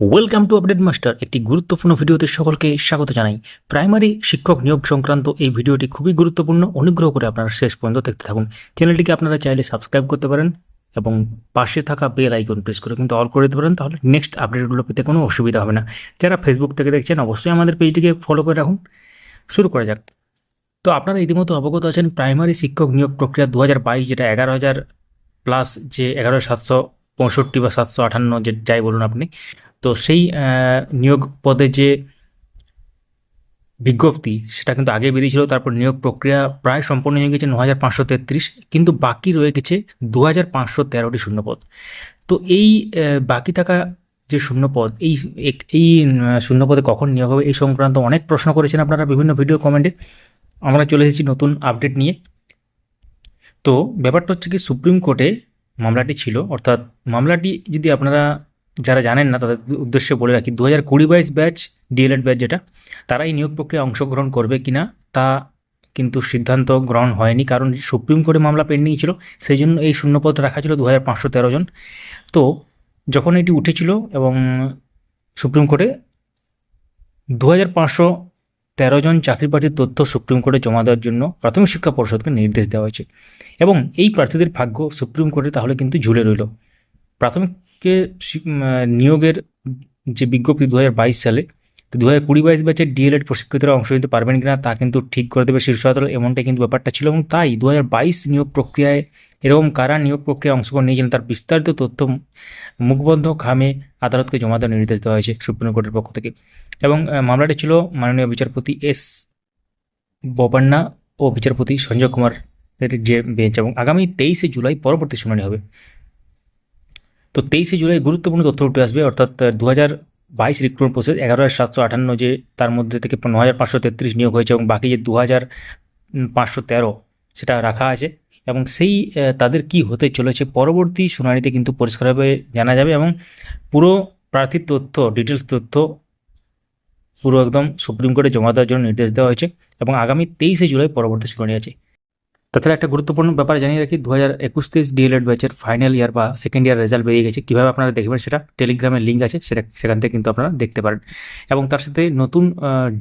Welcome to update master একটি গুরুত্বপূর্ণ ভিডিওতে সকলকে স্বাগত জানাই। প্রাইমারি শিক্ষক নিয়োগ সংক্রান্ত এই ভিডিওটি খুবই গুরুত্বপূর্ণ, অনুগ্রহ করে আপনারা শেষ পর্যন্ত দেখতে থাকুন। চ্যানেলটিকে আপনারা চাইলে সাবস্ক্রাইব করতে পারেন এবং পাশে থাকা বেল আইকন প্রেস করে কিন্তু অল করে দিতে পারেন, তাহলে নেক্সট আপডেটগুলো পেতে কোনো অসুবিধা হবে না। যারা ফেসবুক থেকে দেখছেন, অবশ্যই আমাদের পেজটিকে ফলো করে রাখুন। শুরু করা যাক। তো আপনারা ইতিমধ্যে অবগত আছেন প্রাইমারি শিক্ষক নিয়োগ প্রক্রিয়া দু হাজার বাইশ, যেটা এগারো হাজার প্লাস যে এগারো সাতশো পঁয়ষট্টি বা সাতশো আটান্ন যে যাই বলুন আপনি তো সেই নিয়োগ পদে যে বিজ্ঞপ্তি, সেটা কিন্তু আগে বেরিয়েছিল, তারপর নিয়োগ প্রক্রিয়া প্রায় সম্পন্ন হয়ে গেছে ন হাজার পাঁচশো তেত্রিশ, কিন্তু বাকি রয়ে গেছে দু হাজার পাঁচশো তেরোটি শূন্যপদ। তো এই বাকি থাকা যে শূন্যপদ, এই এই শূন্যপদে কখন নিয়োগ হবে এই সংক্রান্ত অনেক প্রশ্ন করেছেন আপনারা বিভিন্ন ভিডিও কমেন্টে। আমরা চলে এসেছি নতুন আপডেট নিয়ে। তো ব্যাপারটা হচ্ছে কি, সুপ্রিম কোর্টে মামলাটি ছিল, অর্থাৎ মামলাটি যদি আপনারা যারা জানেন না, তাদের উদ্দেশ্যে বলে রাখি দু হাজার কুড়ি বাইশ ব্যাচ ডিএলএড ব্যাচ যেটা, তারা এই নিয়োগ প্রক্রিয়ায় অংশগ্রহণ করবে কিনা, তা কিন্তু সিদ্ধান্ত গ্রহণ হয়নি, কারণ সুপ্রিম কোর্টে মামলা পেন্ডিং ছিল সেই জন্য এই শূন্যপদ রাখা ছিল দু হাজার পাঁচশো তেরো জন। তো, যখন এটি উঠেছিল এবং সুপ্রিম কোর্টে দু হাজার পাঁচশো তেরো জন চাকরি প্রার্থীর তথ্য সুপ্রিম কোর্টে জমা দেওয়ার জন্য প্রাথমিক শিক্ষা পরিষদকে নির্দেশ দেওয়া হয়েছে। এবং এই প্রার্থীদের ভাগ্য সুপ্রিম কোর্টে তাহলে কিন্তু ঝুলে রইল। প্রাথমিককে আহ, নিয়োগের যে বিজ্ঞপ্তি দু হাজার বাইশ সালে তো দু হাজার কুড়ি বাইশ ব্যাচের ডিএলএড প্রশিক্ষিতরা অংশ নিতে পারবেন কিনা তা কিন্তু ঠিক করে দেবে শীর্ষ আদালত। এমনটাই কিন্তু ব্যাপারটা ছিল এবং তাই দু হাজার বাইশ নিয়োগ প্রক্রিয়ায় এরকম কারা নিয়োগ প্রক্রিয়ায় অংশগ্রহণ নিয়েছিলেন তার বিস্তারিত তথ্য মুখবন্ধ খামে আদালতকে জমা দেওয়ার নির্দেশ দেওয়া হয়েছে সুপ্রিম কোর্টের পক্ষ থেকে। এবং মামলাটি ছিল মাননীয় বিচারপতি এস বোপান্না ও বিচারপতি সঞ্জয় কুমারের যে বেঞ্চ এবং আগামী তেইশে জুলাই পরবর্তী শুনানি হবে। তো তেইশে জুলাই গুরুত্বপূর্ণ তথ্য উঠে আসবে, অর্থাৎ দু হাজার বাইশ রিক্রুটমেন্ট প্রসেস এগারো হাজার সাতশো আটান্ন যে তার মধ্যে থেকে ন হাজার পাঁচশো তেত্রিশ নিয়োগ হয়েছে এবং বাকি যে দু হাজার পাঁচশো তেরো সেটা রাখা আছে এবং সেই তাদের কি হতে চলেছে পরবর্তী শুনানিতে কিন্তু পরিষ্কারভাবে জানা যাবে এবং পুরো প্রার্থীর তথ্য ডিটেলস তথ্য পুরো একদম সুপ্রিম কোর্টে জমা দেওয়ার জন্য নির্দেশ দেওয়া হয়েছে এবং আগামী তেইশে জুলাই পরবর্তী শুনানি আছে। তাছাড়া একটা গুরুত্বপূর্ণ ব্যাপার জানিয়ে রাখি দু হাজার একুশ তেইশ ডিএলএড ব্যাচের ফাইনাল ইয়ার বা সেকেন্ড ইয়ার রেজাল্ট বেরিয়ে গেছে। কীভাবে আপনারা দেখবেন সেটা টেলিগ্রামের লিঙ্ক আছে, সেটা সেখান থেকে কিন্তু আপনারা দেখতে পারেন। এবং তার সাথে নতুন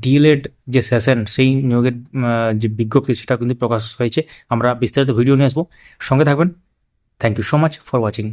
ডিএলএড যে সেশন সেই নিয়োগের যে বিজ্ঞপ্তি সেটা কিন্তু প্রকাশ হয়েছে। আমরা বিস্তারিত ভিডিও নিয়ে আসব। সঙ্গে থাকবেন। Thank you so much for watching